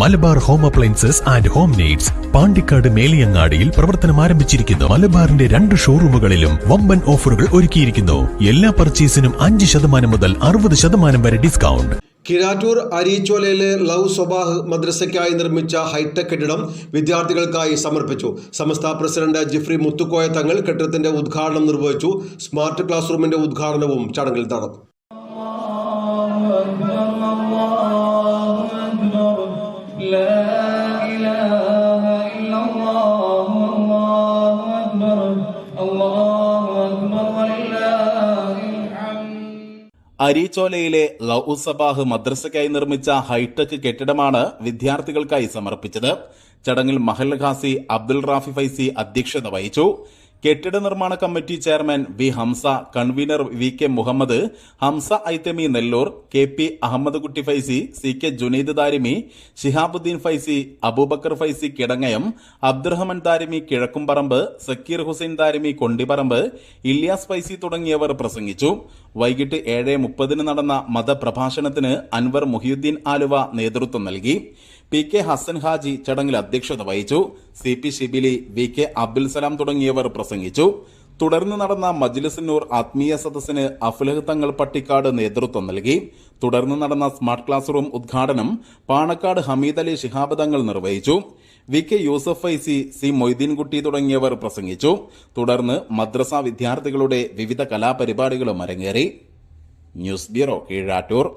Malabar home appliances and home needs Pandikkad മേലിയങ്ങാടിയിൽ പ്രവർത്തനം ആരംഭിച്ചിരിക്കുന്നു. മലബാറിന്റെ രണ്ട് ഷോറൂമുകളിലും വമ്പൻ ഓഫറുകൾ ഒരുക്കിയിരിക്കുന്നു. എല്ലാ പർച്ചേസിനും അഞ്ച് ശതമാനം മുതൽ അറുപത് ശതമാനം വരെ ഡിസ്കൗണ്ട്. കിരാറ്റൂർ അരീച്ചോലയിലെ ലവ് സ്വബാഹ് മദ്രസയ്ക്കായി നിർമ്മിച്ച ഹൈടെക് കെട്ടിടം വിദ്യാർത്ഥികൾക്കായി സമർപ്പിച്ചു. സമസ്ത പ്രസിഡന്റ് ജിഫ്രി മുത്തുക്കോയ തങ്ങൾ കെട്ടിടത്തിന്റെ ഉദ്ഘാടനം നിർവഹിച്ചു. സ്മാർട്ട് ക്ലാസ് റൂമിന്റെ ഉദ്ഘാടനവും ചടങ്ങിൽ നടന്നു. അരീച്ചോലയിലെ ലൌസബാഹ് മദ്രസയ്ക്കായി നിർമ്മിച്ച ഹൈടെക് കെട്ടിടമാണ് വിദ്യാർത്ഥികൾക്കായി സമർപ്പിച്ചത്. ചടങ്ങിൽ മഹൽ ഖാസി അബ്ദുൾ റാഫി ഫൈസി അധ്യക്ഷത വഹിച്ചു. കെട്ടിട നിർമ്മാണ committee chairman V Hamza convener V K Muhammad Hamza Aithami Nellur K P Ahammed Kutty Faizy C K Junaid Tharimi Shihabuddin Faizy Abubakkar Faizy Kidangayam Abdurahman Tharimi Kizhakkumparamba Zakir Hussain Tharimi Kondipparamba Ilyas Faizy തുടങ്ങിയവർ പ്രസംഗിച്ചു. വൈകിട്ട് ഏഴ് മുപ്പതിന് നടന്ന മതപ്രഭാഷണത്തിന് അൻവർ മുഹിയുദ്ദീൻ ആലുവ നേതൃത്വം നൽകി. P K Hasan Haji ചടങ്ങിൽ അധ്യക്ഷത വഹിച്ചു. C P Shibili V K Abdul Salam തുടങ്ങിയവർ പ്രസംഗിച്ചു. തുടർന്ന് നടന്ന മജ്ലിസിനൂർ ആത്മീയ സദസ്സിന് അഫ്ലഹ് തങ്ങൾ പട്ടിക്കാട് നേതൃത്വം നൽകി. തുടർന്ന് നടന്ന സ്മാർട്ട് ക്ലാസ് റൂം ഉദ്ഘാടനം പാണക്കാട് ഹമീദ് അലി ശിഹാബ് തങ്ങൾ നിർവഹിച്ചു. V K Yusuf I C C Moideenkutty തുടങ്ങിയവർ പ്രസംഗിച്ചു. തുടർന്ന് മദ്രസ വിദ്യാർത്ഥികളുടെ വിവിധ കലാപരിപാടികളും അരങ്ങേറി. News bureau Keezhattoor.